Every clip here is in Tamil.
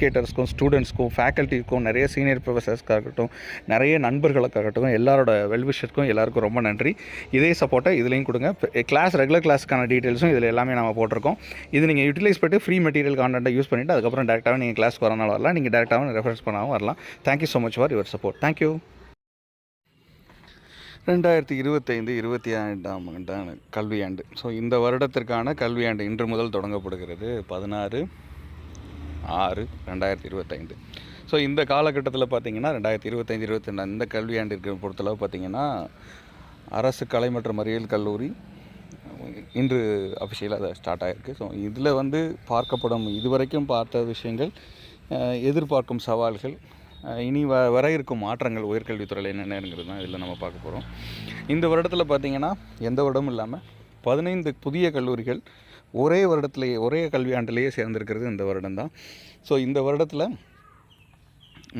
எஜுகேட்டர்ஸ்க்கும் ஸ்டூடெண்ட்ஸ்க்கும் ஃபேக்கல்ட்டிக்கும் நிறைய சீனியர் ப்ரொஃபஸர்ஸ்க்காகட்டும் நிறைய நண்பர்களுக்காகட்டும் எல்லாரோட வெல்விஷருக்கும் எல்லாருக்கும் ரொம்ப நன்றி. இதே சப்போர்ட்டை இதுலேயும் கொடுங்க. கிளாஸ் ரெகுலர் கிளாஸ்க்கான டீட்டெயில்ஸும் இதில் எல்லாமே நம்ம போட்டிருக்கோம். இது நீங்கள் யூட்டிலைஸ் பண்ணிட்டு ஃப்ரீ மெட்டீரியல் கான்டென்ட்டை யூஸ் பண்ணிவிட்டு அதுக்கப்புறம் டேரெக்டாகவே நீங்கள் கிளாஸ்க்கு வரனால வரலாம். நீங்கள் டேரெக்டாகவும் ரெஃபரன்ஸ் பண்ணாமல் வரலாம். Thank you so much for your support thank you ரெண்டாயிரத்தி இருபத்தைந்து இருபத்தி ஐந்தாம் ஆண்டான கல்வியாண்டு. ஸோ இந்த வருடத்திற்கான கல்வியாண்டு இன்று முதல் தொடங்கப்படுகிறது. பதினாறு ஆறு ரெண்டாயிரத்தி இருபத்தைந்து. ஸோ இந்த காலகட்டத்தில் பார்த்தீங்கன்னா ரெண்டாயிரத்தி இருபத்தைந்து இருபத்தி ரெண்டு இந்த கல்வியாண்டிற்கு பொறுத்தளவு பார்த்தீங்கன்னா அரசு கலை மற்றும் அறிவியல் கல்லூரி இன்று அஃபிஷியலாக அதை ஸ்டார்ட் ஆகிருக்கு ஸோ இதில் வந்து பார்க்கப்படும் இதுவரைக்கும் பார்த்த விஷயங்கள் எதிர்பார்க்கும் சவால்கள் இனி வ வர இருக்கும் மாற்றங்கள் உயர்கல்வித்துறையில் என்னென்னங்கிறது தான் இதில் நம்ம பார்க்க போகிறோம் இந்த வருடத்தில் பார்த்திங்கன்னா எந்த வருடமும் இல்லாமல் பதினைந்து புதிய கல்லூரிகள் ஒரே வருடத்துலேயே ஒரே கல்வியாண்டிலேயே சேர்ந்திருக்கிறது இந்த வருடம் தான் ஸோ இந்த வருடத்தில்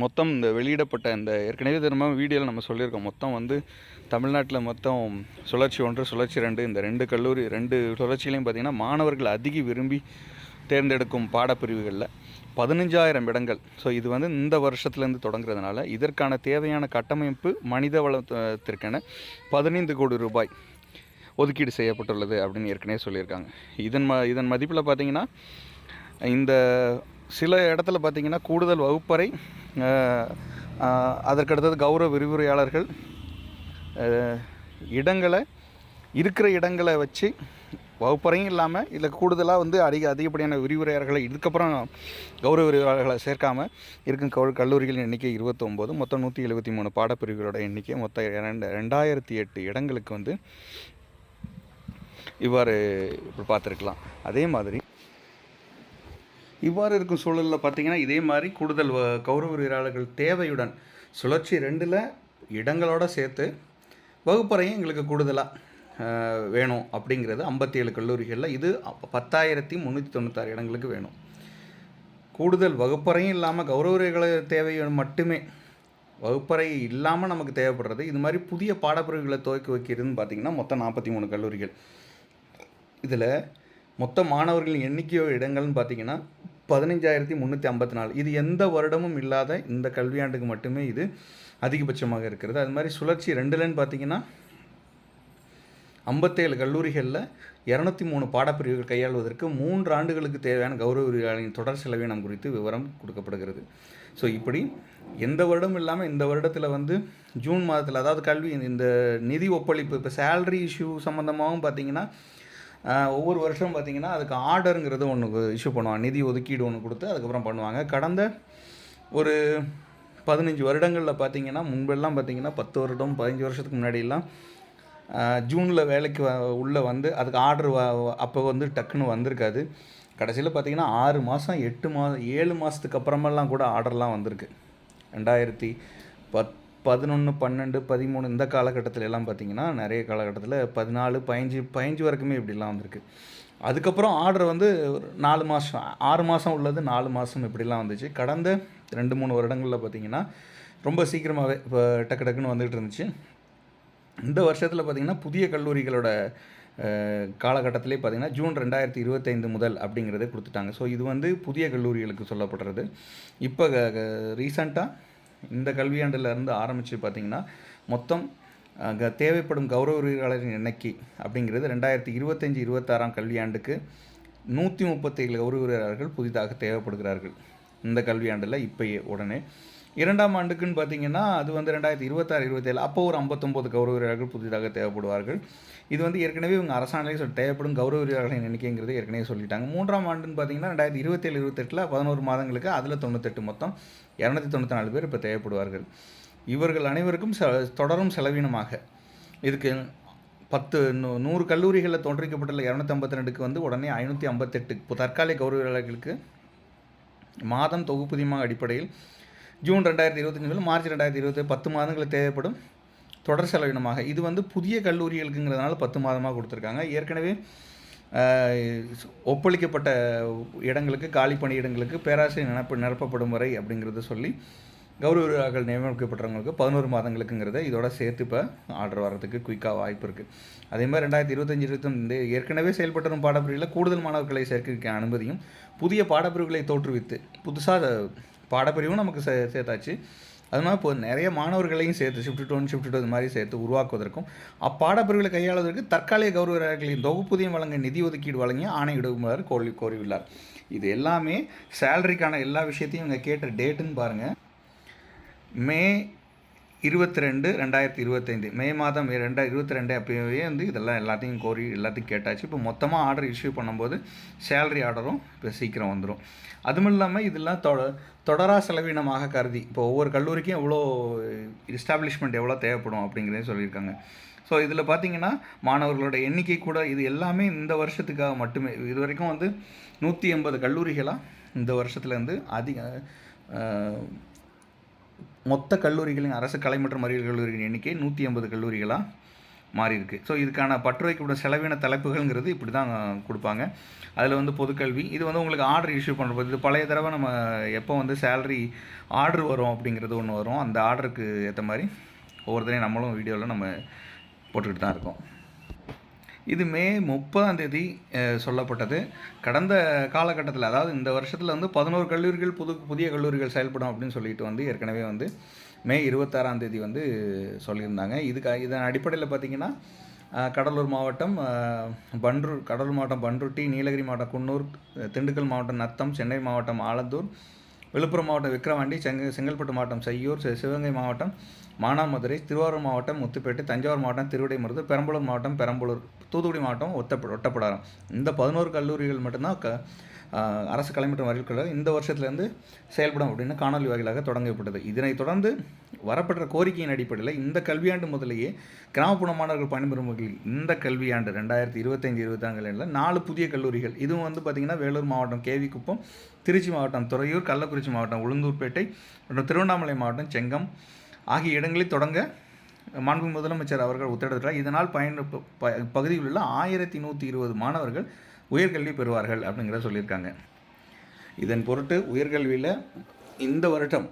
மொத்தம் இந்த வெளியிடப்பட்ட இந்த ஏற்கனவே திரும்ப வீடியோவில் நம்ம சொல்லியிருக்கோம். மொத்தம் வந்து தமிழ்நாட்டில் மொத்தம் சுழற்சி ஒன்று சுழற்சி ரெண்டு இந்த ரெண்டு கல்லூரி ரெண்டு சுழற்சியிலையும் பார்த்திங்கன்னா மாணவர்கள் அதிக விரும்பி தேர்ந்தெடுக்கும் பாடப்பிரிவுகளில் பதினஞ்சாயிரம் இடங்கள். ஸோ இது வந்து இந்த வருஷத்துலேருந்து தொடங்குறதுனால இதற்கான தேவையான கட்டமைப்பு மனித வளத்திற்கென பதினைந்து கோடி ரூபாய். ஒதுக்கீடு செய்யப்பட்டுள்ளது அப்படின்னு ஏற்கனவே சொல்லியிருக்காங்க. இதன் ம இதன் மதிப்பில் பார்த்திங்கன்னா இந்த சில இடத்துல பார்த்தீங்கன்னா கூடுதல் வகுப்பறை அதற்கடுத்தது கௌரவ விரிவுரையாளர்கள் இடங்களை இருக்கிற இடங்களை வச்சு வகுப்பறையும் இல்லாமல் இதில் கூடுதலாக வந்து அதிக அதிகப்படியான விரிவுரையாளர்களை இதுக்கப்புறம் கௌரவ விரிவுரையாளர்களை சேர்க்காமல் இருக்கும் கவு கல்லூரிகளின் எண்ணிக்கை இருபத்தொம்போது மொத்தம் நூற்றி எழுபத்தி மூணு பாடப்பிரிவுகளோட எண்ணிக்கை மொத்தம் இரண்டு ரெண்டாயிரத்தி எட்டு இடங்களுக்கு வந்து இவ்வாறு இப்போ பார்த்துருக்கலாம். அதே மாதிரி இவ்வாறு இருக்கும் சூழலில் பார்த்தீங்கன்னா இதே மாதிரி கூடுதல் வ- கௌரவ வீரர்கள் தேவையுடன் சுழற்சி ரெண்டில் இடங்களோடு சேர்த்து வகுப்பறையும் எங்களுக்கு கூடுதலாக வேணும் அப்படிங்கிறது ஐம்பத்தி ஏழு கல்லூரிகளில் இது பத்தாயிரத்தி முந்நூற்றி தொண்ணூத்தாறு இடங்களுக்கு வேணும். கூடுதல் வகுப்பறையும் இல்லாமல் கௌரவ தேவை மட்டுமே வகுப்பறை இல்லாமல் நமக்கு தேவைப்படுறது. இது மாதிரி புதிய பாடப்பிரிவுகளை துவக்கி வைக்கிறதுன்னு பார்த்தீங்கன்னா மொத்தம் நாற்பத்தி மூணு கல்லூரிகள். இதில் மொத்த மாணவர்களின் எண்ணிக்கையோ இடங்கள்னு பார்த்தீங்கன்னா பதினஞ்சாயிரத்தி முந்நூற்றி ஐம்பத்தி நாலு. இது எந்த வருடமும் இல்லாத இந்த கல்வியாண்டுக்கு மட்டுமே இது அதிகபட்சமாக இருக்கிறது. அது மாதிரி சுழற்சி ரெண்டுலன்னு பார்த்தீங்கன்னா ஐம்பத்தேழு கல்லூரிகளில் இரநூத்தி மூணு பாடப்பிரிவுகள் கையாள்வதற்கு மூன்று ஆண்டுகளுக்கு தேவையான கௌரவ விரிவுரையாளரின் தொடர் செலவினம் குறித்து விவரம் கொடுக்கப்படுகிறது. ஸோ இப்படி எந்த வருடம் இல்லாமல் இந்த வருடத்தில் வந்து ஜூன் மாதத்தில் அதாவது கல்வி இந்த நிதி ஒப்பளிப்பு இப்போ சேலரி இஷ்யூ சம்மந்தமாகவும் பார்த்தீங்கன்னா ஒவ்வொரு வருஷம் பார்த்திங்கன்னா அதுக்கு ஆர்டருங்கிறது ஒன்று இஷ்யூ பண்ணுவாங்க. நிதி ஒதுக்கீடு ஒன்று கொடுத்து அதுக்கப்புறம் பண்ணுவாங்க. கடந்த ஒரு பதினஞ்சு வருடங்களில் பார்த்தீங்கன்னா முன்பெல்லாம் பார்த்தீங்கன்னா பத்து வருடம் பதினஞ்சு வருஷத்துக்கு முன்னாடியெல்லாம் ஜூனில் வேலைக்கு வ உள்ளே வந்து அதுக்கு ஆர்டர் அப்போ வந்து டக்குன்னு வந்திருக்காது. கடைசியில் பார்த்தீங்கன்னா ஆறு மாதம் எட்டு மாதம் ஏழு மாதத்துக்கு அப்புறமெல்லாம் கூட ஆர்டர்லாம் வந்திருக்கு. ரெண்டாயிரத்தி பத் பதினொன்று பன்னெண்டு பதிமூணு இந்த காலகட்டத்தில் எல்லாம் பார்த்தீங்கன்னா நிறைய காலகட்டத்தில் பதினாலு பதினஞ்சு பதினஞ்சு வரைக்குமே இப்படிலாம் வந்திருக்கு. அதுக்கப்புறம் ஆர்டர் வந்து ஒரு நாலு மாதம் ஆறு மாதம் உள்ளது நாலு மாதம் இப்படிலாம் வந்துச்சு. கடந்த ரெண்டு மூணு வருடங்களில் பார்த்தீங்கன்னா ரொம்ப சீக்கிரமாகவே இப்போ டக்கு டக்குன்னு வந்துகிட்டு இருந்துச்சு. இந்த வருஷத்தில் பார்த்திங்கன்னா புதிய கல்லூரிகளோட காலகட்டத்திலே பார்த்திங்கன்னா ஜூன் ரெண்டாயிரத்தி இருபத்தைந்து முதல் அப்படிங்கிறத கொடுத்துட்டாங்க. ஸோ இது வந்து புதிய கல்லூரிகளுக்கு சொல்லப்படுறது. இப்போ ரீசண்டாக இந்த கல்வியாண்டிலிருந்து ஆரம்பித்து பார்த்திங்கன்னா மொத்தம் தேவைப்படும் கௌரவ உரிமையாளரின் எண்ணிக்கை அப்படிங்கிறது ரெண்டாயிரத்தி இருபத்தஞ்சி இருபத்தாறாம் கல்வியாண்டுக்கு நூற்றி முப்பத்தேழு கௌரவ உரிமையாளர்கள் புதிதாக தேவைப்படுகிறார்கள். இந்த கல்வியாண்டில் இப்போயே உடனே. இரண்டாம் ஆண்டுக்குன்னு பார்த்தீங்கன்னா அது வந்து ரெண்டாயிரத்தி இருபத்தாறு இருபத்தேழு அப்போ ஒரு ஐம்பத்தொம்போது கௌரவ உரிமையாளர்கள் புதிதாக தேவைப்படுவார்கள். இது வந்து ஏற்கனவே இவங்க அரசாணையை சொல்லி தேவைப்படும் கௌரவ வீரர்களின் எண்ணிக்கைங்கிறது ஏற்கனவே சொல்லிட்டாங்க. மூன்றாம் ஆண்டுன்னு பார்த்தீங்கன்னா ரெண்டாயிரத்தி இருபத்தேழு இருபத்தெட்டில் பதினோரு மாதங்களுக்கு அதில் தொண்ணூத்தெட்டு மொத்தம் இரநூத்தி தொண்ணூற்றி நாலு பேர் இப்போ தேவைப்படுவார்கள். இவர்கள் அனைவருக்கும் ச தொடரும் செலவினமாக. இதுக்கு பத்து நூ நூறு கல்லூரிகளில் தோன்றிக்கப்பட்டுள்ள இரநூத்தி ரெண்டுக்கு வந்து உடனே ஐநூற்றி ஐம்பத்தெட்டு இப்போ தற்காலிக கௌரவியாளர்களுக்கு மாதம் தொகுப்புதியமாக அடிப்படையில் ஜூன் ரெண்டாயிரத்தி இருபத்தஞ்சு முதல் மார்ச் ரெண்டாயிரத்தி இருபத்தி பத்து மாதங்களுக்கு தேவைப்படும் தொடர் செலவினமாக. இது வந்து புதிய கல்லூரிகளுக்குங்கிறதுனால பத்து மாதமாக கொடுத்துருக்காங்க. ஏற்கனவே ஒப்பளிக்கப்பட்ட இடங்களுக்கு காலி பணியிடங்களுக்கு பேராசிரியர் நிரப்ப நிரப்பப்படும் வரை அப்படிங்கிறத சொல்லி கௌரவர்கள் நியமிக்கப்பட்டவங்களுக்கு பதினோரு மாதங்களுக்குங்கிறத இதோட சேர்த்து இப்போ ஆர்டர் வர்றதுக்கு குயிக்காக வாய்ப்பு இருக்குது அதே மாதிரி ரெண்டாயிரத்தி இருபத்தஞ்சி இருபத்தொன்று ஏற்கனவே செயல்பட்டு வரும் பாடப்பிரிவில் கூடுதல் மாணவர்களை சேர்க்க அனுமதியும் புதிய பாடப்பிரிவுகளை தோற்றுவித்து புதுசாக பாடப்பிரிவும் நமக்கு சே சேர்த்தாச்சு. அது மாதிரி இப்போ நிறைய மாணவர்களையும் சேர்த்து ஷிஃப்ட் டூ ஷிஃப்ட் டூ இது மாதிரி சேர்த்து உருவாக்குவதற்கும் அப்பாடப்பிரிவுகளை கையாளுவதற்கு தற்காலிக கௌரவர்களின் தொகுப்புதையும் வழங்க நிதி ஒதுக்கீடு வழங்கி ஆணையிடுமாறு கோரி கோரியுள்ளார். இது எல்லாமே சேலரிக்கான எல்லா விஷயத்தையும் இவங்க கேட்ட டேட்டுன்னு பாருங்கள் மே இருபத்தி ரெண்டு ரெண்டாயிரத்தி இருபத்தைந்து. மே மாதம் ரெண்டா இருபத்தி ரெண்டு அப்போயே வந்து இதெல்லாம் எல்லாத்தையும் கோரி எல்லாத்தையும் கேட்டாச்சு. இப்போ மொத்தமாக ஆர்டர் இஷ்யூ பண்ணும்போது சேலரி ஆர்டரும் இப்போ சீக்கிரம் வந்துடும் அதுவும் இல்லாமல் இதெல்லாம் தொட தொடரா செலவினமாக கருதி. இப்போ ஒவ்வொரு கல்லூரிக்கும் எவ்வளோ எஸ்டாப்ளிஷ்மெண்ட் எவ்வளோ தேவைப்படும் அப்படிங்கிறதையும் சொல்லியிருக்காங்க. ஸோ இதில் பார்த்தீங்கன்னா மாணவர்களோட எண்ணிக்கை கூட இது எல்லாமே இந்த வருஷத்துக்காக மட்டுமே. இது வரைக்கும் வந்து நூற்றி எண்பது கல்லூரிகளாக இந்த வருஷத்துலேருந்து அதிக மொத்த கல்லூரிகளின் அரசு கலை மற்றும் அறிவியல் கல்லூரிகளின் எண்ணிக்கை நூற்றி ஐம்பது கல்லூரிகளாக மாறி இருக்கு. ஸோ இதுக்கான பற்றுவைக்கப்பட்ட செலவின தலைப்புகள்ங்கிறது இப்படி தான் கொடுப்பாங்க. அதில் வந்து பொதுக்கல்வி இது வந்து உங்களுக்கு ஆர்டர் இஷ்யூ பண்ணுறது இது பழைய தடவை நம்ம எப்போ வந்து சேலரி ஆர்டர் வரும் அப்படிங்கிறது ஒன்று வரும். அந்த ஆர்டருக்கு ஏற்ற மாதிரி ஒவ்வொருத்தரையும் நம்மளும் வீடியோவில் நம்ம போட்டுக்கிட்டு தான் இருக்கோம். இது மே முப்பதாம் தேதி சொல்லப்பட்டது. கடந்த காலகட்டத்தில் அதாவது இந்த வருஷத்தில் வந்து பதினோரு கல்லூரிகள் புது புதிய கல்லூரிகள் செயல்படும் அப்படின்னு சொல்லிட்டு வந்து ஏற்கனவே வந்து மே இருபத்தாறாம் தேதி வந்து சொல்லியிருந்தாங்க. இதுக்கு இதன் அடிப்படையில் பார்த்தீங்கன்னா கடலூர் மாவட்டம் அஹ், கடலூர் மாவட்டம் பன்ருட்டி நீலகிரி மாவட்டம் குன்னூர் திண்டுக்கல் மாவட்டம் நத்தம் சென்னை மாவட்டம் ஆலந்தூர் விழுப்புரம் மாவட்டம் விக்கிரவாண்டி செங்க செங்கல்பட்டு மாவட்டம் செய்யூர் சிவகங்கை மாவட்டம் மானாமதுரை திருவாரூர் மாவட்டம் முத்துப்பேட்டை தஞ்சாவூர் மாவட்டம் திருவிடைமருது பெரம்பலூர் மாவட்டம் பெரம்பலூர் தூத்துக்குடி மாவட்டம் ஒத்தப்ப ஒட்டப்படாரம். இந்த பதினோரு கல்லூரிகள் மட்டும்தான் க அரசு கலைமற்றம் மற்றும் இந்த வருஷத்துலேருந்து செயல்படும் அப்படின்னு காணொலி வாயிலாக தொடங்கப்பட்டது. இதனைத் தொடர்ந்து வரப்பட்ட கோரிக்கையின் அடிப்படையில் இந்த கல்வியாண்டு முதலேயே கிராமப்புற மாணவர்கள் பயன்பெறும் வகையில் இந்த கல்வியாண்டு ரெண்டாயிரத்தி இருபத்தைந்து இருபத்தாங்கில் நாலு புதிய கல்லூரிகள். இதுவும் வந்து பார்த்திங்கன்னா வேலூர் மாவட்டம் கேவிக்குப்பம் திருச்சி மாவட்டம் துறையூர் கள்ளக்குறிச்சி மாவட்டம் உளுந்தூர்பேட்டை மற்றும் திருவண்ணாமலை மாவட்டம் செங்கம் ஆகிய இடங்களில் தொடங்க மாண்பு முதலமைச்சர் அவர்கள் உத்தரவிட்டார் இதனால் பயன் ப- ப- பகுதியில் உள்ள ஆயிரத்தி நூற்றி இருபது மாணவர்கள் உயர்கல்வி பெறுவார்கள் அப்படிங்கிறத சொல்லியிருக்காங்க. இதன் பொருட்டு உயர்கல்வியில் இந்த வருடம்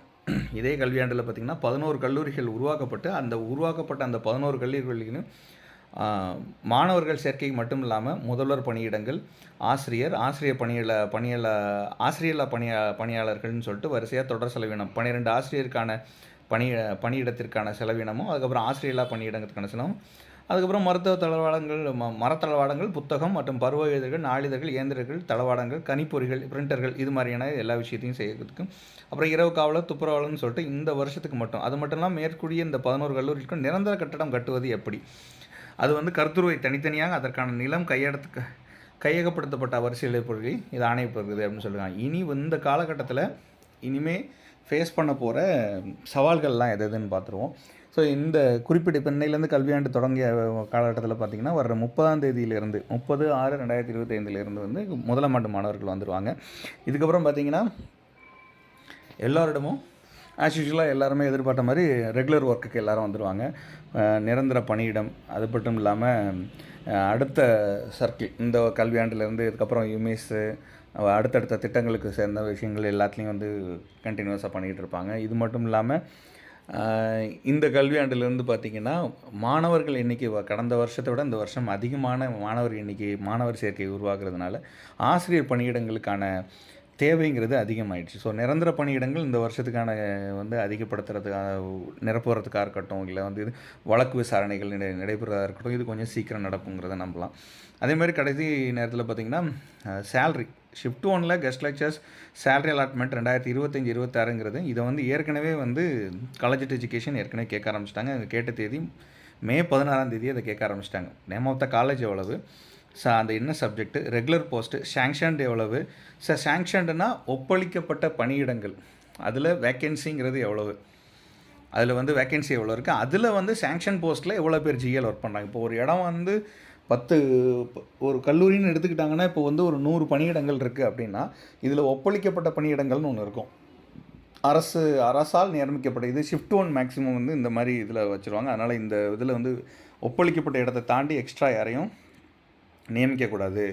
இதே கல்வியாண்டில் பார்த்திங்கன்னா பதினோரு கல்லூரிகள் உருவாக்கப்பட்டு அந்த உருவாக்கப்பட்ட அந்த பதினோரு கல்லூரிகளிலும் மாணவர்கள் சேர்க்கை மட்டும் இல்லாமல் முதல்வர் பணியிடங்கள் ஆசிரியர் ஆசிரியர் பணியில பணியில ஆசிரியர் பணிய பணியாளர்கள்னு சொல்லிட்டு வரிசையாக தொடர் செலவினம். பன்னிரெண்டு ஆசிரியருக்கான பணி பணியிடத்திற்கான செலவினமும் அதுக்கப்புறம் ஆசிரியலா பணியிடங்களுக்கான செலவும் அதுக்கப்புறம் மருத்துவ தளவாடங்கள் ம மரத்தளவாடங்கள் புத்தகம் மற்றும் பருவ இதழ்கள் நாளிதழ்கள் இயந்திரங்கள் தளவாடங்கள் கணிப்பொறிகள் பிரிண்டர்கள் இது மாதிரியான எல்லா விஷயத்தையும் செய்யறதுக்கு. அப்புறம் இரவு காவலர் துப்புரவாளர்னு சொல்லிட்டு இந்த வருஷத்துக்கு மட்டும். அது மட்டும் இல்லாமல் மேற்கூடிய இந்த பதினோரு கல்லூரிக்கும் நிரந்தர கட்டடம் கட்டுவது எப்படி? அது வந்து கருத்துருவை தனித்தனியாக அதற்கான நிலம் கையெடுத்து கையகப்படுத்தப்பட்ட வரிசையில் பொருள் இது ஆணையப்படுகிறது அப்படின்னு சொல்லுவாங்க. இனி இந்த காலகட்டத்தில் இனிமேல் ஃபேஸ் பண்ண போகிற சவால்கள்லாம் எது எதுன்னு பார்த்துருவோம். ஸோ இந்த குறிப்பிட்ட இப்போ இன்னையிலேருந்து கல்வியாண்டு தொடங்கிய காலகட்டத்தில் பார்த்திங்கன்னா வர முப்பதாம் தேதியிலேருந்து முப்பது ஆறு ரெண்டாயிரத்தி இருபத்தைந்துலேருந்து வந்து முதலாம் ஆண்டு மாணவர்கள் வந்துடுவாங்க இதுக்கப்புறம் பார்த்திங்கன்னா எல்லாரிடமும் ஆஸ் யூஷுவலாக எல்லாருமே எதிர்பார்த்த மாதிரி ரெகுலர் ஒர்க்குக்கு எல்லோரும் வந்துடுவாங்க நிரந்தர பணியிடம் அது மட்டும் இல்லாமல் அடுத்த சர்க்கிள் இந்த கல்வியாண்டுலேருந்து இதுக்கப்புறம் யுமிஸு அடுத்தடுத்த திட்டங்களுக்கு சேர்ந்த விஷயங்கள் எல்லாத்துலேயும் வந்து கண்டினியூஸாக பண்ணிகிட்டு இருப்பாங்க. இது மட்டும் இல்லாமல் இந்த கல்வியாண்டிலிருந்து பார்த்திங்கன்னா மாணவர்கள் எண்ணிக்கை வ- கடந்த வருஷத்தை விட இந்த வருஷம் அதிகமான மாணவர் எண்ணிக்கை மாணவர் சேர்க்கை உருவாக்குறதுனால ஆசிரியர் பணியிடங்களுக்கான தேவைங்கிறது அதிகமாயிடுச்சு. ஸோ நிரந்தர பணியிடங்கள் இந்த வருஷத்துக்கான வந்து அதிகப்படுத்துறதுக்காக நிரப்புறதுக்காக இருக்கட்டும் இல்லை வந்து இது வழக்கு விசாரணைகள் நடை நடைபெறதாக இருக்கட்டும் இது கொஞ்சம் சீக்கிரம் நடக்குங்கிறத நம்பலாம். அதே மாதிரி கடைசி நேரத்தில் பார்த்திங்கன்னா சேல்ரி ஷிஃப்ட் ஒனில் கெஸ்ட் லெக்சர்ஸ் சேலரி அலாட்மெண்ட் ரெண்டாயிரத்தி இருபத்தஞ்சி இருபத்தாறுங்கிறது இதை வந்து ஏற்கனவே வந்து காலேஜ் எஜுகேஷன் ஏற்கனவே கேட்க ஆரம்பிச்சிட்டாங்க. கேட்ட தேதி மே பதினாறாம் தேதி அதை கேட்க ஆரம்பிச்சிட்டாங்க. நேம் ஆஃப் த காலேஜ் எவ்வளவு? ச அந்த என்ன சப்ஜெக்ட்டு ரெகுலர் போஸ்ட்டு சேங்ஷன்டு எவ்வளவு? ஸோ சேங்ஷன்டுனா ஒப்பளிக்கப்பட்ட பணியிடங்கள். அதில் வேக்கன்சிங்கிறது எவ்வளவு? அதில் வந்து வேக்கன்சி எவ்வளோ இருக்குது அதில் வந்து சேங்ஷன் போஸ்ட்டில் எவ்வளோ பேர் ஜிஎல் ஒர்க் பண்ணுறாங்க இப்போ ஒரு இடம் வந்து பத்து ஒரு கல்லூரின்னு எடுத்துக்கிட்டாங்கன்னா இப்போ வந்து ஒரு நூறு பணியிடங்கள் இருக்குது அப்படின்னா இதில் ஒப்பளிக்கப்பட்ட பணியிடங்கள்னு ஒன்று இருக்கும். அரசு அரசால் நியமிக்கப்பட்ட இது ஷிஃப்ட் ஒன் மேக்ஸிமம் வந்து இந்த மாதிரி இதில் வச்சுருவாங்க. அதனால் இந்த இதில் வந்து ஒப்பளிக்கப்பட்ட இடத்தை தாண்டி எக்ஸ்ட்ரா யாரையும் நியமிக்கக்கூடாது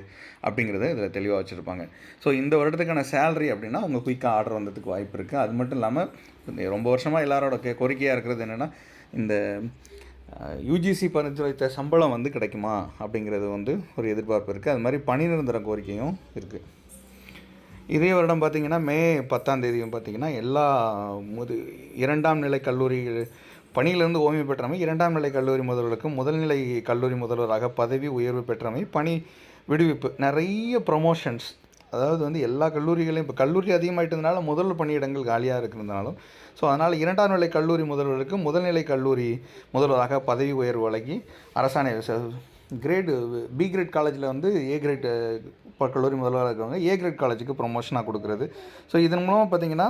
அப்படிங்கிறத இதில் தெளிவாக வச்சுருப்பாங்க. ஸோ இந்த வருடத்துக்கான சேலரி அப்படின்னா உங்கள் குயிக்காக ஆர்டர் வந்ததுக்கு வாய்ப்பு இருக்குது அது மட்டும் இல்லாமல் ரொம்ப வருஷமாக எல்லாரோட கே கோரிக்கையாக இருக்கிறது என்னென்னா இந்த யூஜிசி பரிந்துரைத்த சம்பளம் வந்து கிடைக்குமா அப்படிங்கிறது வந்து ஒரு எதிர்பார்ப்பு இருக்குது அது மாதிரி பணி நிரந்தர கோரிக்கையும் இருக்குது இதே வருடம் பார்த்தீங்கன்னா மே பத்தாம் தேதியும் பார்த்தீங்கன்னா எல்லா முது இரண்டாம் நிலை கல்லூரி பணியிலிருந்து ஓய்வு பெற்றமை இரண்டாம் நிலை கல்லூரி முதல்வருக்கும் முதல்நிலை கல்லூரி முதல்வராக பதவி உயர்வு பெற்றமை பணி விடுவிப்பு நிறைய ப்ரொமோஷன்ஸ் அதாவது வந்து எல்லா கல்லூரிகளையும் இப்போ கல்லூரி அதிகமாகிட்டதுனால முதல் பணியிடங்கள் காலியாக இருக்கிறதுனாலும் ஸோ அதனால் இரண்டாம் நிலை கல்லூரி முதல்வருக்கு முதல்நிலை கல்லூரி முதல்வராக பதவி உயர்வு வழங்கி அரசாணை கிரேடு பி கிரேட் காலேஜில் வந்து ஏ கிரேட் இப்போ கல்லூரி முதல்வராக இருக்கிறவங்க ஏ கிரேட் காலேஜுக்கு ப்ரொமோஷனாக கொடுக்குறது. ஸோ இதன் மூலமாக பார்த்தீங்கன்னா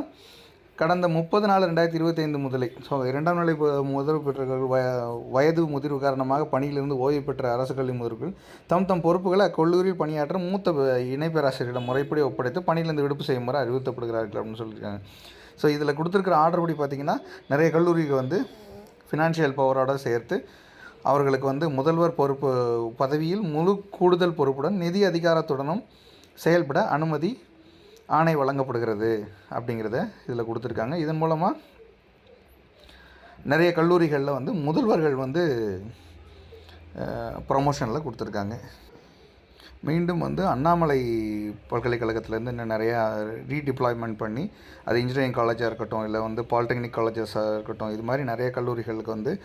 கடந்த முப்பது நாலு ரெண்டாயிரத்தி இருபத்தைந்து முதலை. ஸோ இரண்டாம் நிலை முதல் முதல்வு பெற்றவர்கள் வய வயது முதிர்வு காரணமாக பணியிலிருந்து ஓய்வு பெற்ற அரசு கல்வி முதல்வர்கள் தம் தம் பொறுப்புகளை அக்கல்லூரியில் பணியாற்ற மூத்த இணைப்பேராசிரியரிடம் இணை பேராசிரியரிடம் முறைப்படி ஒப்படைத்து பணியிலிருந்து விடுப்பு செய்யுமாறு அறிவுறுத்தப்படுகிறார்கள் அப்படின்னு சொல்லியிருக்காங்க. ஸோ இதில் கொடுத்துருக்கிற ஆர்டர் படி பார்த்திங்கன்னா நிறைய கல்லூரிக்கு வந்து ஃபினான்ஷியல் பவரோட சேர்த்து அவர்களுக்கு வந்து முதல்வர் பொறுப்பு பதவியில் முழு கூடுதல் பொறுப்புடன் நிதி அதிகாரத்துடனும் செயல்பட அனுமதி ஆணை வழங்கப்படுகிறது அப்படிங்கிறத இதில் கொடுத்துருக்காங்க. இதன் மூலமாக நிறைய கல்லூரிகளில் வந்து முதல்வர்கள் வந்து ப்ரொமோஷனில் கொடுத்துருக்காங்க. மீண்டும் வந்து அண்ணாமலை பல்கலைக்கழகத்திலேருந்து இன்னும் நிறையா ரீடிப்ளாய்மெண்ட் பண்ணி அது இன்ஜினியரிங் காலேஜாக இருக்கட்டும் இல்லை வந்து பாலிடெக்னிக் காலேஜஸாக இருக்கட்டும் இது மாதிரி நிறைய கல்லூரிகளுக்கு வந்து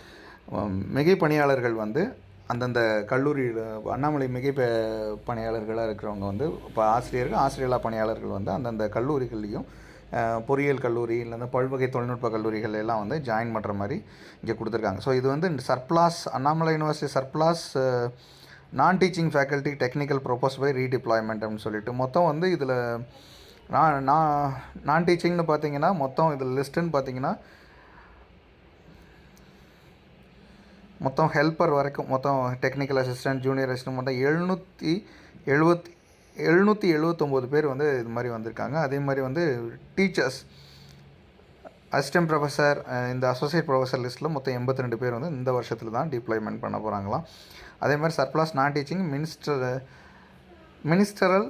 மிகை பணியாளர்கள் வந்து அந்தந்த கல்லூரியில் அண்ணாமலை மிகை பணியாளர்களாக இருக்கிறவங்க வந்து இப்போ ஆசிரியர்கள் ஆசிரியர்களாக பணியாளர்கள் வந்து அந்தந்த கல்லூரிகள்லேயும் பொறியியல் கல்லூரி இல்லைன்னா பல்வகை தொழில்நுட்ப கல்லூரிகள் எல்லாம் வந்து ஜாயின் பண்ணுற மாதிரி இங்கே கொடுத்துருக்காங்க. ஸோ இது வந்து சர்ப்ளாஸ் Annamalai university surplus non teaching faculty technical propose by redeployment அப்படின்னு சொல்லிட்டு மொத்தம் வந்து இதில் நான் நான் நான் டீச்சிங்னு பார்த்தீங்கன்னா மொத்தம் இதில் லிஸ்ட்டுன்னு பார்த்தீங்கன்னா மொத்தம் ஹெல்ப்பர் வரைக்கும் மொத்தம் டெக்னிக்கல் அசிஸ்டன்ட் ஜூனியர் அசிஸ்டன்ட் மொத்தம் எழுநூற்றி எழுபத்தி எழுநூற்றி எழுபத்தொம்போது பேர் வந்து இது மாதிரி வந்திருக்காங்க. அதே மாதிரி வந்து டீச்சர்ஸ் அசிஸ்டன்ட் ப்ரொஃபஸர் இந்த அசோசியேட் ப்ரொஃபஸர் லிஸ்ட்டில் மொத்தம் எண்பத்தி ரெண்டு பேர் வந்து இந்த வருஷத்தில் தான் டிப்ளாய்மெண்ட் பண்ண போகிறாங்களாம் அதே மாதிரி surplus non teaching minister ministerial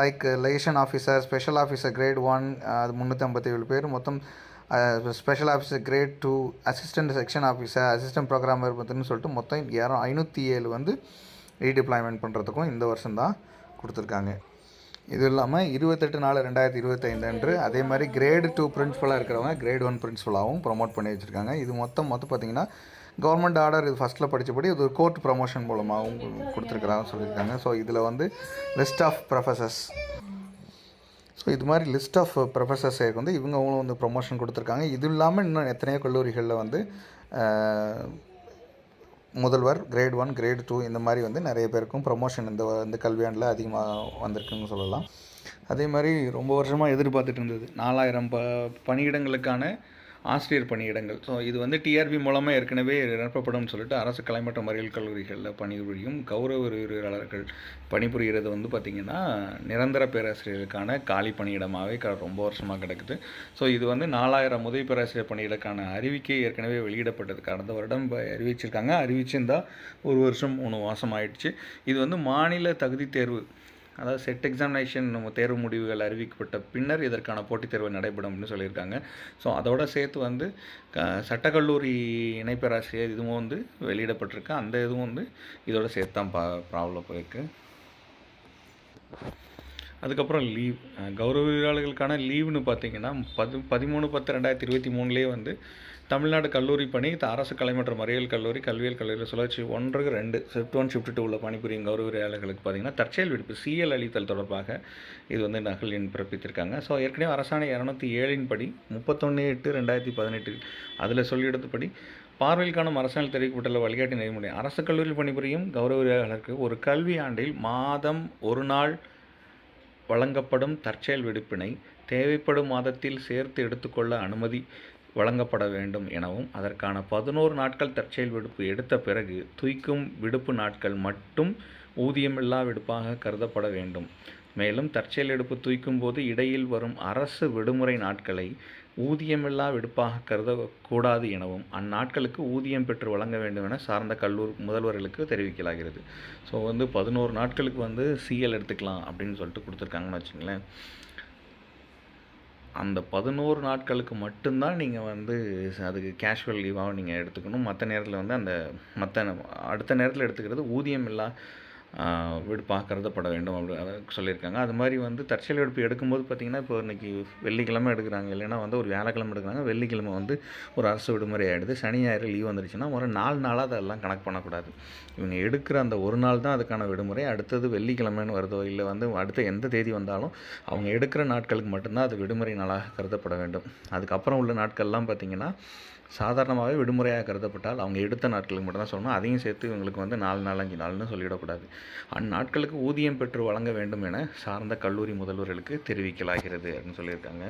like liaison officer special officer grade one அது முந்நூற்றி ஐம்பத்தி ஏழு பேர். மொத்தம் special officer grade two assistant section officer assistant programmer பார்த்துன்னு சொல்லிட்டு மொத்தம் யாரும் ஐநூற்றி ஏழு வந்து ரீடிப்ளாய்மெண்ட் பண்ணுறதுக்கும் இந்த வருஷம்தான் கொடுத்துருக்காங்க. இது இல்லாமல் இருபத்தெட்டு நாலு ரெண்டாயிரத்தி இருபத்தைந்து அன்று அதே மாதிரி கிரேடு டூ பிரின்ஸிபலாக இருக்கிறவங்க கிரேட் ஒன் பிரின்ஸிபலாகவும் ப்ரொமோட் பண்ணி வச்சுருக்காங்க. இது மொத்தம் மொத்தம் பார்த்தீங்கன்னா கவர்மெண்ட் ஆர்டர் இது ஃபஸ்ட்டில் படித்தபடி இது ஒரு கோர்ட் ப்ரமோஷன் மூலமாகவும் கொடுத்துருக்குறாங்க சொல்லியிருக்காங்க. ஸோ இதில் வந்து லிஸ்ட் ஆஃப் ப்ரொஃபஸர்ஸ் ஸோ இது மாதிரி லிஸ்ட் ஆஃப் ப்ரொஃபஸர்ஸ் வந்து இவங்களும் வந்து ப்ரொமோஷன் கொடுத்துருக்காங்க. இது இல்லாமல் இன்னும் எத்தனையோ கல்லூரிகளில் வந்து முதல்வர் கிரேட் ஒன் கிரேட் டூ இந்த மாதிரி வந்து நிறைய பேருக்கும் ப்ரொமோஷன் இந்த இந்த கல்வியாண்டில் அதிகமாக வந்திருக்குன்னு சொல்லலாம். அதே மாதிரி ரொம்ப வருஷமாக எதிர்பார்த்துட்டு இருந்தது. நாலாயிரம் ப பணியிடங்களுக்கான ஆசிரியர் பணியிடங்கள். ஸோ இது வந்து டிஆர்பி மூலமாக ஏற்கனவே நிரப்பப்படும் சொல்லிட்டு அரசு கலை மற்றும் மறியல் கல்லூரிகளில் பணிபுரியும் கௌரவ விரிவுரையாளர்கள் பணிபுரிகிறது வந்து பார்த்திங்கன்னா நிரந்தர பேராசிரியருக்கான காலி பணியிடமாகவே க ரொம்ப வருஷமாக கிடக்குது. ஸோ இது வந்து நாலாயிரம் உதவி பேராசிரியர் பணியிடக்கான அறிவிக்கை ஏற்கனவே வெளியிடப்பட்டது. கடந்த வருடம் அறிவிச்சிருக்காங்க. அறிவிச்சிருந்தால் ஒரு வருஷம் மூணு மாதம் ஆயிடுச்சு. இது வந்து மாநில தகுதி தேர்வு அதாவது செட் எக்ஸாமினேஷன் நம்ம தேர்வு முடிவுகள் அறிவிக்கப்பட்ட பின்னர் இதற்கான போட்டித் தேர்வு நடைபெறும் அப்படின்னு சொல்லியிருக்காங்க. ஸோ அதோட சேர்த்து வந்து க சட்டக்கல்லூரி இணைப்பேராசிரியர் இதுவும் வந்து வெளியிடப்பட்டிருக்கு. அந்த இதுவும் வந்து இதோட சேர்த்து தான் பா ப்ராப்ளம் போயிருக்கு அதுக்கப்புறம் லீவ் கௌரவ விரிவாளர்களுக்கான லீவுன்னு பார்த்தீங்கன்னா பது பதிமூணு பத்து ரெண்டாயிரத்தி இருபத்தி மூணுலேயே வந்து தமிழ்நாடு கல்லூரி பணி த- அரசு கலை மற்றும் அறிவியல் கல்லூரி கல்வியல் கல்லூரி சுழற்சி ஒன்றுக்கு ரெண்டு ஷிஃப்ட் ஒன் ஷிஃப்ட் டூ உள்ள பணிபுரியும் கௌரவ விரிவாளர்களுக்கு பார்த்தீங்கன்னா தற்செயல் விடுப்பு சிஎல் அளித்தல் தொடர்பாக இது வந்து நகல் எண் பிறப்பித்திருக்காங்க. ஸோ ஏற்கனவே அரசாணை இரநூத்தி ஏழின் படி முப்பத்தொன்று எட்டு ரெண்டாயிரத்தி பதினெட்டில் அதில் சொல்லியெடுத்தபடி பார்வையில் அரசால் தெரிவிக்கப்பட்டுள்ள வழிகாட்டி நெறிமுறை அரசு கல்லூரியில் பணிபுரியும் கௌரவ விரிவாளர்களுக்கு ஒரு கல்வி ஆண்டில் மாதம் ஒரு நாள் வழங்கப்படும் தற்செயல் விடுப்பினை தேவைப்படும் மாதத்தில் சேர்த்து எடுத்துக்கொள்ள அனுமதி வழங்கப்பட வேண்டும் எனவும் அதற்கான பதினோரு நாட்கள் தற்செயல் விடுப்பு எடுத்த பிறகு துய்க்கும் விடுப்பு நாட்கள் மட்டும் ஊதியமில்லா விடுப்பாக கருதப்பட வேண்டும். மேலும் தற்செயல் எடுப்பு துய்க்கும் போது இடையில் வரும் அரசு விடுமுறை நாட்களை ஊதியமில்லா விடுப்பாக கருதக்கூடாது எனவும் அந்நாட்களுக்கு ஊதியம் பெற்று வழங்க வேண்டும் என சார்ந்த கல்லூர் முதல்வர்களுக்கு தெரிவிக்கலாகிறது. ஸோ வந்து பதினோரு நாட்களுக்கு வந்து சிஎல் எடுத்துக்கலாம் அப்படின்னு சொல்லிட்டு கொடுத்துருக்காங்கன்னு வச்சுங்களேன் அந்த பதினோரு நாட்களுக்கு மட்டும்தான் நீங்கள் வந்து அதுக்கு கேஷுவல் லீவாக நீங்கள் எடுத்துக்கணும். மற்ற நேரத்தில் வந்து அந்த மற்ற அடுத்த நேரத்தில் எடுத்துக்கிறது ஊதியம் இல்லா வீடு பார்க்கறதப்பட வேண்டும் அப்படி சொல்லியிருக்காங்க. அது மாதிரி வந்து தற்செயல் எடுப்பு எடுக்கும்போது பார்த்திங்கன்னா இப்போ இன்றைக்கி வெள்ளிக்கிழமை எடுக்கிறாங்க. இல்லைன்னா வந்து ஒரு வியாழக்கிழமை எடுக்கிறாங்க. வெள்ளிக்கிழமை வந்து ஒரு அரசு விடுமுறை ஆகிடுது சனி ஞாயிறு லீவ் வந்துருச்சுன்னா ஒரு நாலு நாளாக அதெல்லாம் கணக்கு பண்ணக்கூடாது. இவங்க எடுக்கிற அந்த ஒரு நாள் தான் அதுக்கான விடுமுறை. அடுத்தது வெள்ளிக்கிழமைன்னு வருதோ இல்லை வந்து அடுத்த எந்த தேதி வந்தாலும் அவங்க எடுக்கிற நாட்களுக்கு மட்டும்தான் அது விடுமுறை நாளாக கருதப்பட வேண்டும். அதுக்கப்புறம் உள்ள நாட்கள்லாம் பார்த்திங்கன்னா சாதாரணமாகவே விடுமுறையாக கருதப்பட்டால் அவங்க எடுத்த நாட்களுக்கு மட்டும்தான் சொல்லணும். அதையும் சேர்த்து இவங்களுக்கு வந்து நாலு நாள் அஞ்சு நாள்னு சொல்லிடக்கூடாது. அந்நாட்களுக்கு ஊதியம் பெற்று வழங்க வேண்டும் என சார்ந்த கல்லூரி முதல்வர்களுக்கு தெரிவிக்கலாகிறது அப்படின்னு சொல்லியிருக்காங்க.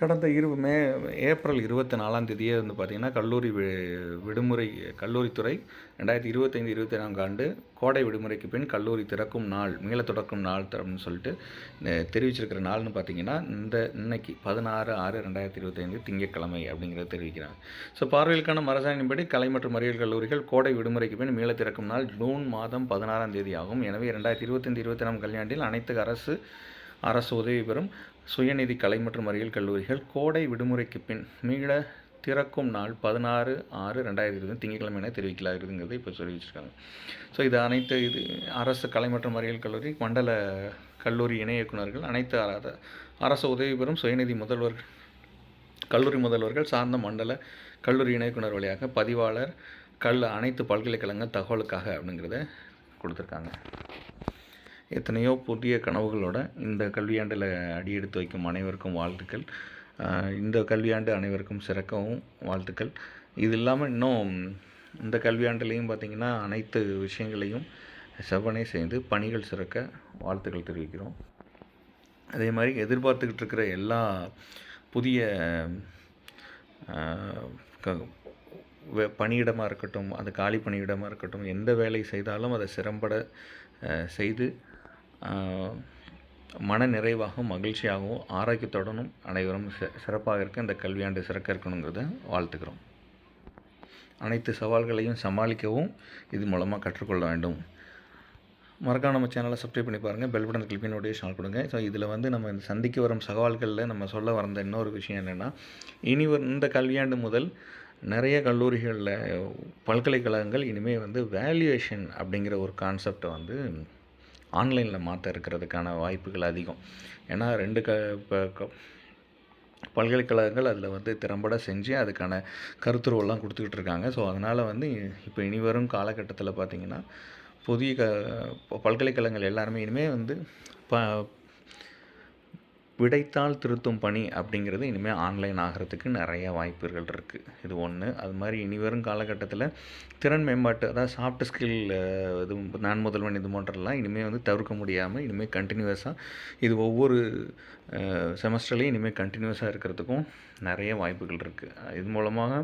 கடந்த இரு மே ஏப்ரல் இருபத்தி நாலாம் தேதியே வந்து பார்த்திங்கன்னா கல்லூரி வி விடுமுறை கல்லூரித்துறை ரெண்டாயிரத்தி இருபத்தைந்து இருபத்தி நான்கு ஆண்டு கோடை விடுமுறைக்கு பின் கல்லூரி திறக்கும் நாள் மீள தொடக்கும் நாள் அப்படின்னு சொல்லிட்டு தெரிவிச்சிருக்கிற நாள்னு பார்த்தீங்கன்னா இந்த இன்னைக்கு பதினாறு ஆறு ரெண்டாயிரத்தி இருபத்தைந்து திங்கட்கிழமை அப்படிங்கிறத தெரிவிக்கிறாங்க. ஸோ பார்வைகளுக்கான மரசாணியின்படி கலை மற்றும் அறிவியல் கல்லூரிகள் கோடை விடுமுறைக்கு பின் மீள திறக்கும் நாள் ஜூன் மாதம் பதினாறாம் தேதி ஆகும் எனவே ரெண்டாயிரத்தி இருபத்தைந்து இருபத்தி நான்கு கல்யாண்டில் அனைத்து அரசு அரசு உதவி பெறும் சுயநிதி கலை மற்றும் அறிவியல் கல்லூரிகள் கோடை விடுமுறைக்கு பின் மீள திறக்கும் நாள் பதினாறு ஆறு ரெண்டாயிரத்தி இருபது திங்கட்கிழமை என தெரிவிக்கலாகிறதுங்கிறத இப்போ சொல்லி வச்சுருக்காங்க ஸோ இது அனைத்து இது அரசு கலை மற்றும் அறிவியல் கல்லூரி மண்டல கல்லூரி இணை இயக்குனர்கள் அனைத்து அரசு உதவி பெறும் சுயநிதி முதல்வர்கள் கல்லூரி முதல்வர்கள் சார்ந்த மண்டல கல்லூரி இணைக்குனர் வழியாக பதிவாளர் கல் அனைத்து பல்கலைக்கழக தகவலுக்காக அப்படிங்கிறத கொடுத்துருக்காங்க. எத்தனையோ புதிய கனவுகளோட இந்த கல்வியாண்டில் அடியெடுத்து வைக்கும் அனைவருக்கும் வாழ்த்துக்கள். இந்த கல்வியாண்டு அனைவருக்கும் சிறக்கவும் வாழ்த்துக்கள். இது இல்லாமல் இன்னும் இந்த கல்வியாண்டுலேயும் பார்த்திங்கன்னா அனைத்து விஷயங்களையும் செவ்வனே செய்து பணிகள் சிறக்க வாழ்த்துக்கள் தெரிவிக்கிறோம். அதே மாதிரி எதிர்பார்த்துக்கிட்டு இருக்கிற எல்லா புதிய க- பணியிடமாக இருக்கட்டும் அது காலி பணியிடமாக இருக்கட்டும் எந்த வேலை செய்தாலும் அதை சிறம்பட செய்து மன நிறைவாகவும் மகிழ்ச்சியாகவும் ஆரோக்கியத்துடனும் அனைவரும் சிறப்பாக இருக்க இந்த கல்வியாண்டு சிறக்க இருக்கணுங்கிறத வாழ்த்துக்கிறோம். அனைத்து சவால்களையும் சமாளிக்கவும் இது மூலமாக கற்றுக்கொள்ள வேண்டும். மறக்காம நம்ம சேனலை சப்ஸ்கிரைப் பண்ணி பாருங்கள் பெல் பட்டன் கிளிக் நோட்டிஃபிகேஷன் கொடுங்க. ஸோ இதில் வந்து நம்ம இந்த சந்திக்க வரும் சவால்களில் நம்ம சொல்ல வந்த இன்னொரு விஷயம் என்னென்னா இனி இந்த கல்வியாண்டு முதல் நிறைய கல்லூரிகளில் பல்கலைக்கழகங்கள் இனிமேல் வந்து வேல்யூவேஷன் அப்படிங்கிற ஒரு கான்செப்டை வந்து ஆன்லைனில் மாற்ற இருக்கிறதுக்கான வாய்ப்புகள் அதிகம். ஏன்னா ரெண்டு க இப்போ பல்கலைக்கழகங்கள் அதில் வந்து திறம்பட செஞ்சு அதுக்கான கருத்துருவெல்லாம் கொடுத்துக்கிட்டு இருக்காங்க ஸோ அதனால் வந்து இப்போ இனி வரும் காலகட்டத்தில் பார்த்திங்கன்னா புதிய க பல்கலைக்கழகங்கள் எல்லாருமே இனிமேல் வந்து ப விடைத்தாள் திருத்தும் பணி அப்படிங்கிறது இனிமேல் ஆன்லைன் ஆகிறதுக்கு நிறைய வாய்ப்புகள் இருக்குது இது ஒன்று அது மாதிரி இனி வரும் காலகட்டத்தில் திறன் மேம்பாட்டு அதாவது சாஃப்ட் ஸ்கில் இது நான் முதல்வன் இது போன்றலாம் இனிமேல் வந்து தவிர்க்க முடியாமல் இனிமேல் கண்டினியூஸாக இது ஒவ்வொரு செமஸ்டர்லேயும் இனிமேல் கண்டினியூஸாக இருக்கிறதுக்கும் நிறைய வாய்ப்புகள் இருக்குது இது மூலமாக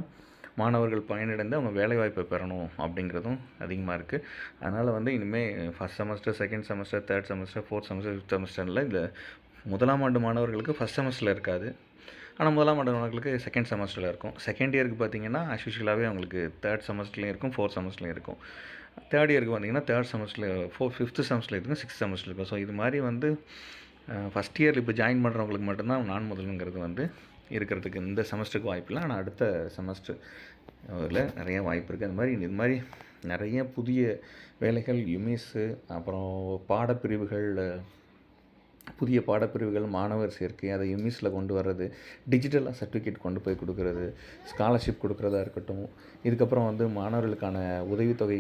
மாணவர்கள் பயனடைந்து அவங்க வேலைவாய்ப்பை பெறணும் அப்படிங்கிறதும் அதிகமாக இருக்குது அதனால் வந்து இனிமேல் first semester second semester third semester fourth semester fifth செமஸ்டரில் இந்த முதலாம் ஆண்டு மாணவர்களுக்கு ஃபஸ்ட் செமஸ்டரில் இருக்காது. ஆனால் முதலாம் ஆண்டு மாணவர்களுக்கு செகண்ட் செமஸ்டரில் இருக்கும். செகண்ட் இயருக்கு பார்த்தீங்கன்னா அஸ்யூஷுவலாகவே அவங்களுக்கு தேர்ட் செமஸ்டர்லேயும் இருக்கும் ஃபோர்த் செமஸ்டர்லேயும் இருக்கும். தேர்ட் இயருக்கு பார்த்தீங்கன்னா தேர்ட் செமஸ்டரில் ஃபோர் ஃபிஃப்த்து செமஸ்டரில் இருக்கும் சிக்ஸ்த் செமஸ்டர் இருக்கும். ஸோ இது மாதிரி வந்து ஃபஸ்ட் இயர் இப்போ ஜாயின் பண்ணுறவங்களுக்கு மட்டும்தான் நான் முதலுங்கிறது வந்து இருக்கிறதுக்கு இந்த செமஸ்டருக்கு வாய்ப்பில்லை ஆனால் அடுத்த செமஸ்டர் அதில் நிறைய வாய்ப்பு இருக்குது அது மாதிரி இது மாதிரி நிறைய புதிய வேலைகள் யுமிஸு அப்புறம் பாடப்பிரிவுகள் புதிய பாடப்பிரிவுகள் மாணவர் சேர்க்கை அதை யுமிஸில் கொண்டு வர்றது டிஜிட்டலாக சர்டிஃபிகேட் கொண்டு போய் கொடுக்கறது ஸ்காலர்ஷிப் கொடுக்குறதா இருக்கட்டும் இதுக்கப்புறம் வந்து மாணவர்களுக்கான உதவித்தொகை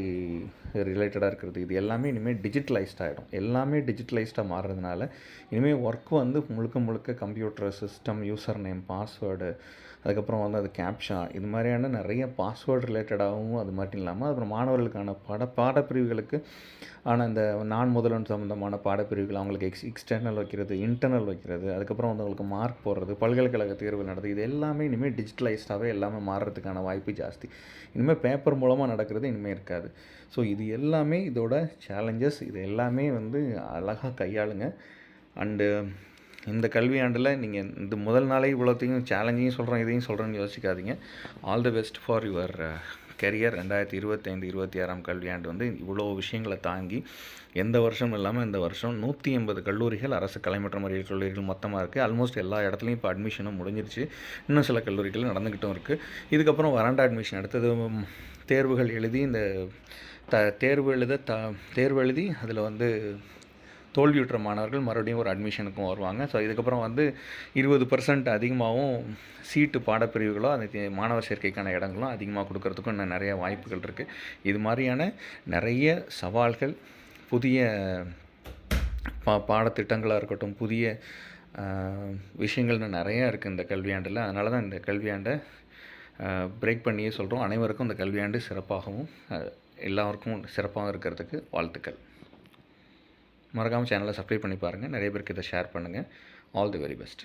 ரிலேட்டடாக இருக்கிறது இது எல்லாமே இனிமேல் டிஜிட்டலைஸ்ட் ஆகிடும் எல்லாமே டிஜிட்டலைஸ்டாக மாறுறதுனால இனிமேல் ஒர்க் வந்து முழுக்க முழுக்க computer system user name password அதுக்கப்புறம் வந்து அது கேப்ஷா இது மாதிரியான நிறைய பாஸ்வேர்டு ரிலேட்டடாகவும் அது மட்டும் இல்லாமல் அப்புறம் மாணவர்களுக்கான பாட பாடப்பிரிவுகளுக்கு ஆனால் இந்த நான் முதலன் சம்மந்தமான பாடப்பிரிவுகள் அவங்களுக்கு எக்ஸ் எக்ஸ்டர்னல் வைக்கிறது இன்டர்னல் வைக்கிறது அதுக்கப்புறம் வந்து அவங்களுக்கு மார்க் போடுறது பல்கலைக்கழக தேர்வு நடத்துது இது எல்லாமே இனிமேல் டிஜிட்டலைஸ்டாகவே எல்லாமே மாறுறதுக்கான வாய்ப்பு ஜாஸ்தி. இனிமேல் பேப்பர் மூலமாக நடக்கிறது இனிமேல் இருக்காது. ஸோ இது எல்லாமே இதோட சேலஞ்சஸ் இது எல்லாமே வந்து அழகாக கையாளுங்க. அண்டு இந்த கல்வியாண்டில் நீங்கள் இந்த முதல் நாளே இவ்வளோத்தையும் சேலஞ்சையும் சொல்கிறேன் இதையும் சொல்கிறேன்னு யோசிக்காதீங்க. All the best for your career ரெண்டாயிரத்தி இருபத்தைந்து இருபத்தி ஆறாம் கல்வியாண்டு வந்து இவ்வளோ விஷயங்களை தாங்கி எந்த வருஷம் இல்லாமல் இந்த வருஷம் நூற்றி எண்பது கல்லூரிகள் அரசு கலை மற்றும் அறிவியல் கல்லூரிகள் மொத்தமாக இருக்குது ஆல்மோஸ்ட் எல்லா இடத்துலையும் இப்போ அட்மிஷனும் முடிஞ்சிருச்சு. இன்னும் சில கல்லூரிகள் நடந்துக்கிட்டும் இருக்குது இதுக்கப்புறம் வராண்டா அட்மிஷன் அடுத்தது தேர்வுகள் எழுதி இந்த த தேர்வு எழுத த தேர்வு எழுதி அதில் வந்து தோல்வியுற்ற மாணவர்கள் மறுபடியும் ஒரு அட்மிஷனுக்கும் வருவாங்க. ஸோ இதுக்கப்புறம் வந்து இருபது பர்சன்ட் அதிகமாகவும் சீட்டு பாடப்பிரிவுகளோ அந்த மாணவர் சேர்க்கைக்கான இடங்களும் அதிகமாக கொடுக்கறதுக்கும் இன்னும் நிறைய வாய்ப்புகள் இருக்குது இது மாதிரியான நிறைய சவால்கள் புதிய பா பாடத்திட்டங்களாக இருக்கட்டும் புதிய விஷயங்கள்னு நிறையா இருக்குது இந்த கல்வியாண்டில் அதனால தான் இந்த கல்வியாண்டை பிரேக் பண்ணியே சொல்கிறோம் அனைவருக்கும் இந்த கல்வியாண்டு சிறப்பாகவும் எல்லாருக்கும் சிறப்பாகவும் இருக்கிறதுக்கு வாழ்த்துக்கள். மறக்காமல் சேனலை சப்ஸ்கிரைப் பண்ணி பாருங்கள் நிறைய பேருக்கு இதை ஷேர் பண்ணுங்கள் ஆல் தி வெரி பெஸ்ட்